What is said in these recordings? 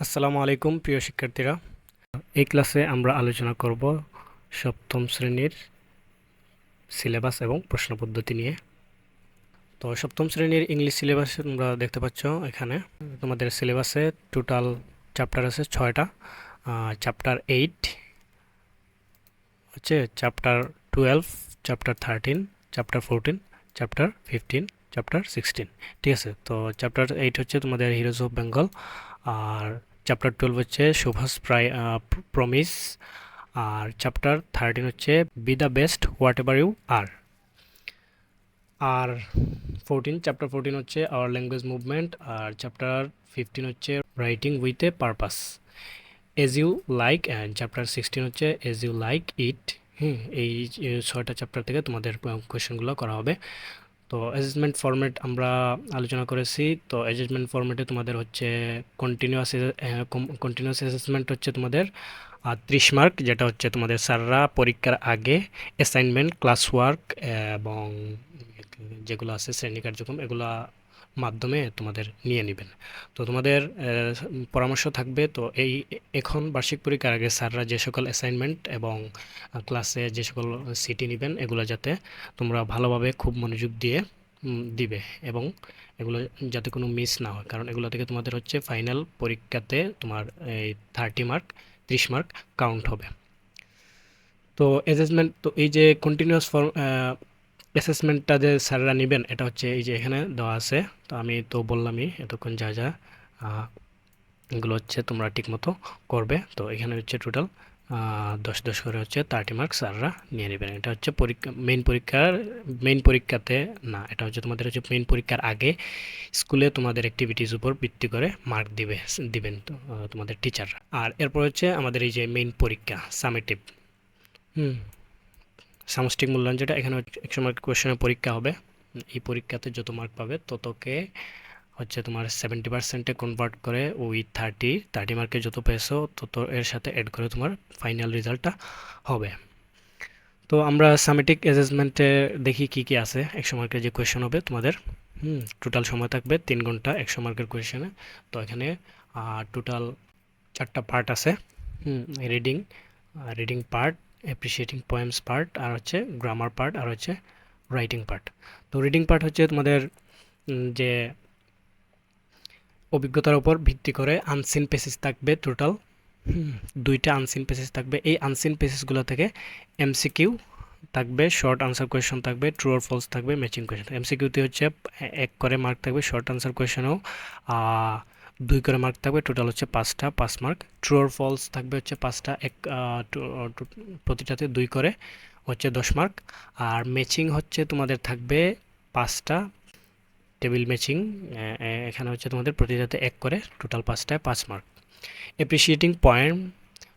আসসালামু আলাইকুম, প্রিয় শিক্ষার্থীরা। এই ক্লাসে আমরা আলোচনা করব সপ্তম শ্রেণির সিলেবাস এবং প্রশ্ন পদ্ধতি নিয়ে। তো সপ্তম শ্রেণির ইংলিশ সিলেবাস তোমরা দেখতে পাচ্ছ এখানে। তোমাদের সিলেবাসে টোটাল চ্যাপ্টার আছে ছয়টা। চ্যাপ্টার এইট, হচ্ছে chapter twelve, chapter thirteen, chapter fourteen, chapter fifteen, chapter sixteen. ঠিক আছে? তো চ্যাপ্টার এইট হচ্ছে তোমাদের হিরোজ অফ বেঙ্গল আর চ্যাপ্টার টুয়েলভ হচ্ছে সুভাষ প্রাই প্রমিস আর চ্যাপ্টার থার্টিন হচ্ছে be the best whatever you are R fourteen chapter fourteen হচ্ছে আওয়ার ল্যাঙ্গুয়েজ মুভমেন্ট আর চ্যাপ্টার ফিফটিন হচ্ছে writing with a purpose as you like and chapter sixteen হচ্ছে as you like it hmm, এই ছয়টা chapter থেকে তোমাদের কোয়েশনগুলো করা হবে। তো অ্যাসেসমেন্ট ফরম্যাট আমরা আলোচনা করেছি। তো অ্যাসেসমেন্ট ফরম্যাটে তোমাদের হচ্ছে কন্টিনিউয়াস কন্টিনিউয়াস অ্যাসেসমেন্ট হচ্ছে তোমাদের ত্রিশ মার্ক যেটা হচ্ছে তোমাদের স্যাররা পরীক্ষার আগে অ্যাসাইনমেন্ট ক্লাস ওয়ার্ক এবং যেগুলো আছে শ্রেণি কার্যক্রম, এগুলা মাধ্যমে তোমাদের নিয়ে নেবেন। তো তোমাদের পরামর্শ থাকবে, তো এই এখন বার্ষিক পরীক্ষার আগে স্যাররা যে সকল অ্যাসাইনমেন্ট এবং ক্লাসে যে সকল সিটি নেবেন, এগুলো যাতে তোমরা ভালোভাবে খুব মনোযোগ দিয়ে দিবে এবং এগুলো যাতে কোনো মিস না হয়। কারণ এগুলো থেকে তোমাদের হচ্ছে ফাইনাল পরীক্ষাতে তোমার এই থার্টি মার্ক ত্রিশ মার্ক কাউন্ট হবে। তো অ্যাসেসমেন্ট তো এই যে কন্টিনিউয়াস ফর্ম অ্যাসেসমেন্টটা যে স্যাররা নেবেন, এটা হচ্ছে এই যে এখানে দেওয়া আছে। তো আমি তো বললামই এতক্ষণ যা যা এগুলো হচ্ছে তোমরা ঠিকমতো করবে। তো এখানে হচ্ছে টোটাল দশ দশ করে হচ্ছে থার্টি মার্কস স্যাররা নিয়ে নেবেন। এটা হচ্ছে পরীক্ষা মেইন পরীক্ষার মেইন পরীক্ষাতে না, এটা হচ্ছে তোমাদের হচ্ছে মেইন পরীক্ষার আগে স্কুলে তোমাদের অ্যাক্টিভিটিস উপর ভিত্তি করে মার্ক দিবে, দিবেন তো তোমাদের টিচাররা আর এরপর হচ্ছে আমাদের এই যে মেইন পরীক্ষা সামেটিভ হুম। সামষ্টিক মূল্যায়ন যেটা, এখানে একশো মার্ক কোয়েশনের পরীক্ষা হবে। এই পরীক্ষাতে যত মার্ক পাবে, ততকে হচ্ছে তোমার সেভেন্টি পার্সেন্টে কনভার্ট করে ওই থার্টি থার্টি মার্কে যত পেয়েছ, তত এর সাথে অ্যাড করে তোমার ফাইনাল রেজাল্টটা হবে। তো আমরা সামেটিক অ্যাসেসমেন্টে দেখি কি কি আছে। একশো মার্কের যে কোয়েশন হবে তোমাদের, হুম টোটাল সময় থাকবে তিন ঘণ্টা একশো মার্কের কোয়েশনে তো এখানে টোটাল চারটা পার্ট আছে, হুম reading reading part appreciating poems part আর হচ্ছে গ্রামার পার্ট আর হচ্ছে রাইটিং পার্ট তো রিডিং পার্ট হচ্ছে তোমাদের যে অভিজ্ঞতার উপর ভিত্তি করে আনসিন পেসেস থাকবে টোটাল দুইটা আনসিন পেসেস থাকবে। এই আনসিন পেসেসগুলো থেকে এমসিকিউ থাকবে শর্ট আনসার কোয়েশন থাকবে ট্রু আর ফলস থাকবে ম্যাচিং কোয়েশন এমসিকিউতে হচ্ছে এক করে মার্ক থাকবে শর্ট আনসার কোয়েশনও দুই করে মার্ক থাকবে টোটাল হচ্ছে পাঁচটা, পাঁচ মার্ক ট্রু ফলস থাকবে হচ্ছে পাঁচটা, এক প্রতিটাতে দুই করে হচ্ছে দশ মার্ক আর ম্যাচিং হচ্ছে তোমাদের থাকবে পাঁচটা টেবিল ম্যাচিং এখানে হচ্ছে তোমাদের প্রতিটাতে এক করে টোটাল পাঁচটায় পাঁচ মার্ক অ্যাপ্রিসিয়েটিং পয়েন্ট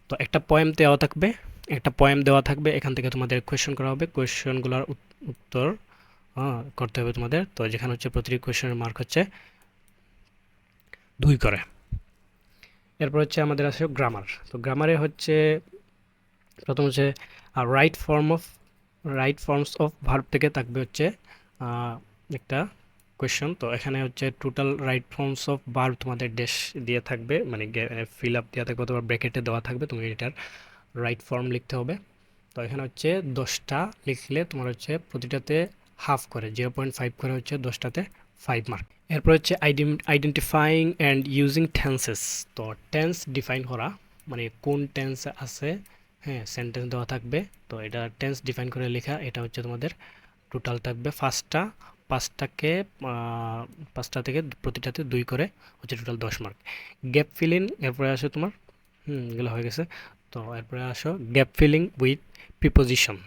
তো একটা পয়েম দেওয়া থাকবে, একটা পয়েম দেওয়া থাকবে, এখান থেকে তোমাদের কোয়েশন করা হবে কোয়েশনগুলোর উত্তর করতে হবে তোমাদের। তো যেখানে হচ্ছে প্রতিটি কোয়েশনের মার্ক হচ্ছে দুই করে। এরপর হচ্ছে আমাদের আছে গ্রামার তো গ্রামারে হচ্ছে প্রথম হচ্ছে right form of right forms of verb থেকে থাকবে হচ্ছে একটা কোয়েশ্চন তো এখানে হচ্ছে total right forms of verb তোমাদের ড্যাশ দিয়ে থাকবে মানে ফিল আপ দেওয়া থাকবে অথবা ব্র্যাকেটে দেওয়া থাকবে তুমি এটার রাইট ফর্ম লিখতে হবে। তো এখানে হচ্ছে দশটা লিখলে তোমার হচ্ছে প্রতিটাতে হাফ করে জিরো পয়েন্ট ফাইভ করে হচ্ছে দশটাতে ফাইভ মার্ক এরপর হচ্ছে আইডেন্টিফাইং অ্যান্ড ইউজিং টেন্সেস তো টেন্স ডিফাইন করা মানে কোন টেন্স আছে হ্যাঁ সেন্টেন্স দেওয়া থাকবে। তো এটা টেন্স ডিফাইন করে লেখা, এটা হচ্ছে তোমাদের টোটাল থাকবে ফার্স্টটা পাঁচটাকে পাঁচটা থেকে প্রতিটাতে দুই করে হচ্ছে টোটাল দশ মার্ক গ্যাপ ফিলিং এরপরে আসো তোমার, হুম, এগুলো হয়ে গেছে। তো এরপরে আসো গ্যাপ ফিলিং উইথ প্রিপোজিশন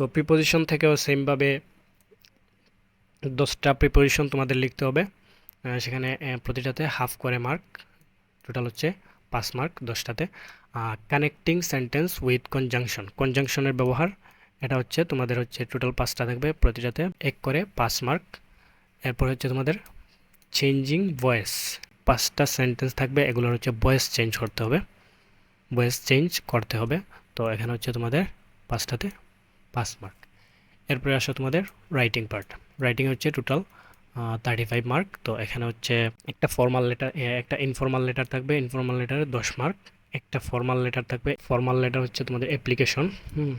তো প্রিপোজিশন থেকেও সেমভাবে দশটা প্রিপোজিশন তোমাদের লিখতে হবে। সেখানে প্রতিটাতে হাফ করে মার্ক টোটাল হচ্ছে পাঁচ মার্ক দশটাতে। কানেক্টিং সেন্টেন্স উইথ কনজাংশন কনজাংশনের ব্যবহার, এটা হচ্ছে তোমাদের হচ্ছে টোটাল পাঁচটা থাকবে, প্রতিটাতে এক করে পাঁচ মার্ক এরপর হচ্ছে তোমাদের চেঞ্জিং ভয়েস পাঁচটা সেন্টেন্স থাকবে, এগুলোর হচ্ছে ভয়েস চেঞ্জ করতে হবে। ভয়েস চেঞ্জ করতে হবে, তো এখানে হচ্ছে তোমাদের পাঁচটাতে পাঁচ মার্ক এরপরে আসো তোমাদের রাইটিং পার্ট রাইটিং হচ্ছে টোটাল থার্টি ফাইভ মার্ক তো এখানে হচ্ছে একটা ফর্মাল লেটার একটা ইনফর্মাল লেটার থাকবে। ইনফর্মাল লেটারে দশ মার্ক একটা ফর্মাল লেটার থাকবে। ফর্মাল লেটার হচ্ছে তোমাদের অ্যাপ্লিকেশন হুম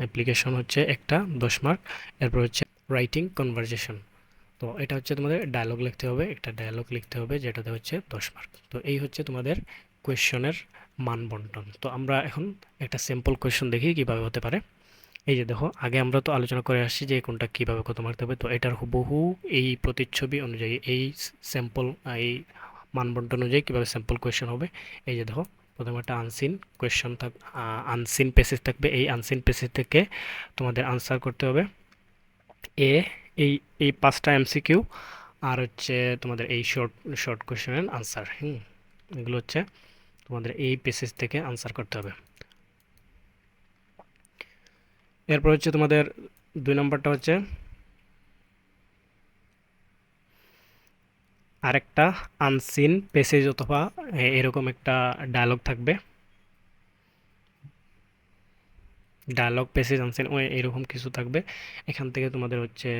অ্যাপ্লিকেশন হচ্ছে একটা, দশ মার্ক এরপর হচ্ছে রাইটিং কনভারজেশন তো এটা হচ্ছে তোমাদের ডায়লগ লিখতে হবে। একটা ডায়লগ লিখতে হবে যেটাতে হচ্ছে দশ মার্ক তো এই হচ্ছে তোমাদের কোয়েশনের মান বন্টন। তো আমরা এখন একটা সিম্পল কোয়েশন দেখি কীভাবে হতে পারে। এই যে দেখো, আগে আমরা তো আলোচনা করে আসছি যে কোনটা কীভাবে কত মার্ক হবে, তো এটার হুবহু এই প্রতিচ্ছবি অনুযায়ী, এই স্যাম্পল এই মানবন্টন অনুযায়ী কীভাবে স্যাম্পল কোয়েশন হবে। এই যে দেখো, প্রথমে একটা আনসিন কোয়েশন থাক আনসিন পেসেজ থাকবে। এই আনসিন পেসেজ থেকে তোমাদের আনসার করতে হবে। এ, এই এই পাঁচটা এমসিকিউ আর হচ্ছে তোমাদের এই শর্ট শর্ট কোয়েশনের আনসার হুম? এগুলো হচ্ছে তোমাদের এই পেসেজ থেকে আনসার করতে হবে। এরপর হচ্ছে তোমাদের দুই নম্বরটা হচ্ছে আরেকটা আনসিন পেসেজ অথবা এরকম একটা ডায়লগ থাকবে। ডায়লগ পেসেজ আনসিন ও এরকম কিছু থাকবে। এখান থেকে তোমাদের হচ্ছে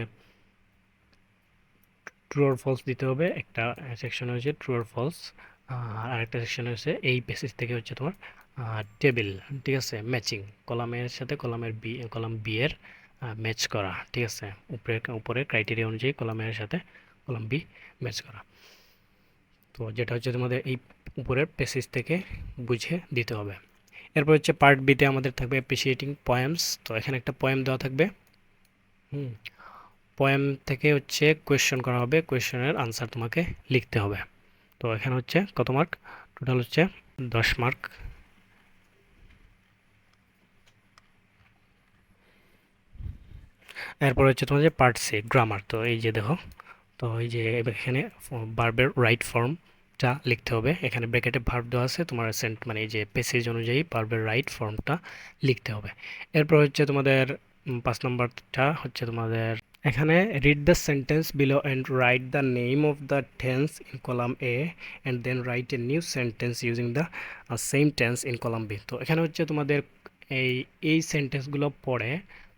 ট্রু আর ফলস দিতে হবে। একটা সেকশন হচ্ছে ট্রু আর ফলস আরেকটা সেকশন হচ্ছে এই পেসেজ থেকে হচ্ছে তোমার টেবিল ঠিক আছে? ম্যাচিং কলামের সাথে কলামের বি কলাম বি এর ম্যাচ করা, ঠিক আছে? উপরে উপরে ক্রাইটেরিয়া অনুযায়ী কলামের সাথে কলাম বি ম্যাচ করা। তো যেটা হচ্ছে তোমাদের এই উপরের পেসেজ থেকে বুঝে দিতে হবে। এরপর হচ্ছে পার্ট বিতে আমাদের থাকবে অ্যাপ্রিসিয়েটিং পয়েমস তো এখানে একটা পয়েম দেওয়া থাকবে। হুম পয়েম থেকে হচ্ছে কোয়েশ্চন করা হবে কোয়েশ্চনের আনসার তোমাকে লিখতে হবে। তো এখানে হচ্ছে কত মার্ক টোটাল হচ্ছে দশ মার্ক এরপর হচ্ছে তোমার যে পার্ট সি গ্রামার তো এই যে দেখো, তো এই যে এখানে বার্বের রাইট ফর্মটা লিখতে হবে। এখানে ব্র্যাকেটে ভার্ব দেওয়া আছে, তোমার সেন্ট মানে এই যে পেসেজ অনুযায়ী বার্বের রাইট ফর্মটা লিখতে হবে। এরপর হচ্ছে তোমাদের পাঁচ নম্বরটা হচ্ছে তোমাদের এখানে read the sentence below and write the name of the tense in column A and then write a new sentence using the same tense in column B তো এখানে হচ্ছে তোমাদের এই এই সেন্টেন্সগুলো পড়ে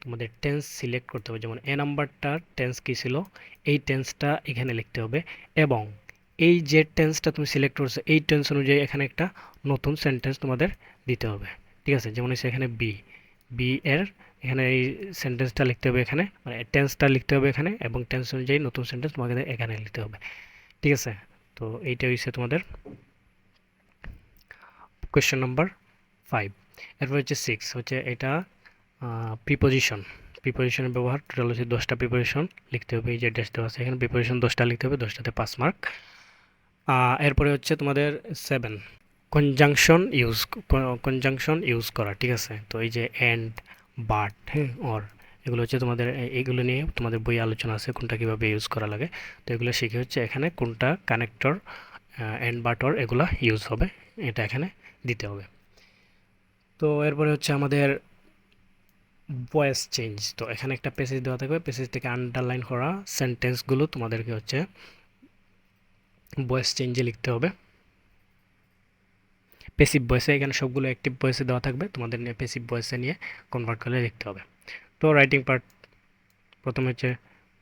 তোমাদের টেন্স সিলেক্ট করতে হবে। যেমন এ নাম্বারটার টেন্স কী ছিল? এই টেন্সটা এখানে লিখতে হবে। এবং এই যে টেন্সটা তুমি সিলেক্ট করছ, এই টেন্স অনুযায়ী এখানে একটা নতুন সেন্টেন্স তোমাদের দিতে হবে। ঠিক আছে? যেমন হচ্ছে এখানে বি বি এর এখানে এই সেন্টেন্সটা লিখতে হবে এখানে মানে টেন্সটা লিখতে হবে এখানে এবং টেন্স অনুযায়ী নতুন সেন্টেন্স তোমাকে এখানে লিখতে হবে। ঠিক আছে? তো এইটা হচ্ছে তোমাদের কোয়েশ্চেন নাম্বার ফাইভ এরপর হচ্ছে সিক্স হচ্ছে এটা প্রিপোজিশন প্রিপোজিশনের ব্যবহার টোটাল হচ্ছে দশটা প্রিপোজিশন লিখতে হবে, এই যে ড্যাশ দেওয়া আছে এখানে প্রিপোজিশন দশটা লিখতে হবে, দশটাতে পাঁচ মার্ক এরপরে হচ্ছে তোমাদের seven conjunction use conjunction use করা, ঠিক আছে? তো এই যে অ্যান্ড বাট হ্যাঁ অর এগুলো হচ্ছে তোমাদের এগুলো নিয়ে তোমাদের বই আলোচনা আছে কোনটা কীভাবে ইউজ করা লাগে। তো এগুলো শিখে হচ্ছে এখানে কোনটা কানেক্টর অ্যান্ড বাট অর এগুলো ইউজ হবে, এটা এখানে দিতে হবে। তো এরপরে হচ্ছে আমাদের ভয়েস চেঞ্জ তো এখানে একটা পেসেজ দেওয়া থাকবে পেসেজ থেকে আন্ডারলাইন করা সেন্টেন্সগুলো তোমাদেরকে হচ্ছে ভয়েস চেঞ্জে লিখতে হবে। পেসিভ ভয়েসে এখানে সবগুলো অ্যাক্টিভ ভয়েসে দেওয়া থাকবে। তোমাদের নিয়ে পেসিভ ভয়েসে নিয়ে কনভার্ট করে লিখতে হবে। তো রাইটিং পার্ট প্রথমে হচ্ছে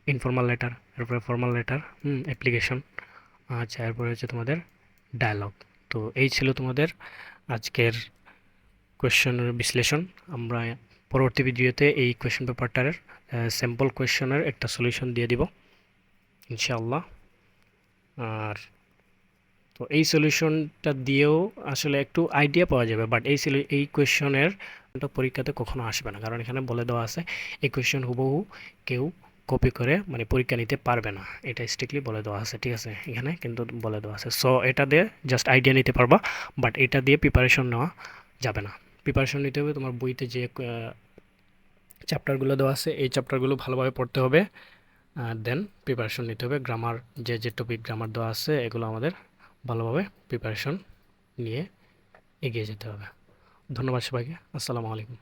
ইনফর্মাল লেটার এরপরে ফর্মাল লেটার হুম অ্যাপ্লিকেশন আচ্ছা এরপরে হচ্ছে তোমাদের ডায়লগ তো এই ছিল তোমাদের আজকের কোয়েশ্চেনের বিশ্লেষণ। আমরা পরবর্তী ভিডিওতে এই কোয়েশ্চেন পেপারটার স্যাম্পল কোয়েশ্চেনের একটা সলিউশন দিয়ে দিব, ইনশাআল্লাহ। আর তো এই সলিউশনটা দিয়েও আসলে একটু আইডিয়া পাওয়া যাবে বাট এই এই কোয়েশনের পরীক্ষাতে কখনো আসবে না। কারণ এখানে বলে দেওয়া আছে, এই কোয়েশ্চেন হুবহু কেউ কপি করে মানে পরীক্ষা নিতে পারবে না। এটা স্ট্রিক্টলি বলে দেওয়া আছে, ঠিক আছে? এখানে কিন্তু বলে দেওয়া আছে। সো এটা দিয়ে জাস্ট আইডিয়া নিতে পারবা বাট এটা দিয়ে প্রিপারেশন নেওয়া যাবে না। প্রিপারেশন নিতে হবে তোমার বইতে যে চ্যাপ্টারগুলো দেওয়া আছে, এই চ্যাপ্টারগুলো ভালোভাবে পড়তে হবে। দেন প্রিপারেশন নিতে হবে। গ্রামার যে যে টপিক গ্রামার দেওয়া আছে, এগুলো আমাদের ভালোভাবে প্রিপারেশন নিয়ে এগিয়ে যেতে হবে। ধন্যবাদ সবাইকে। আসসালামু আলাইকুম।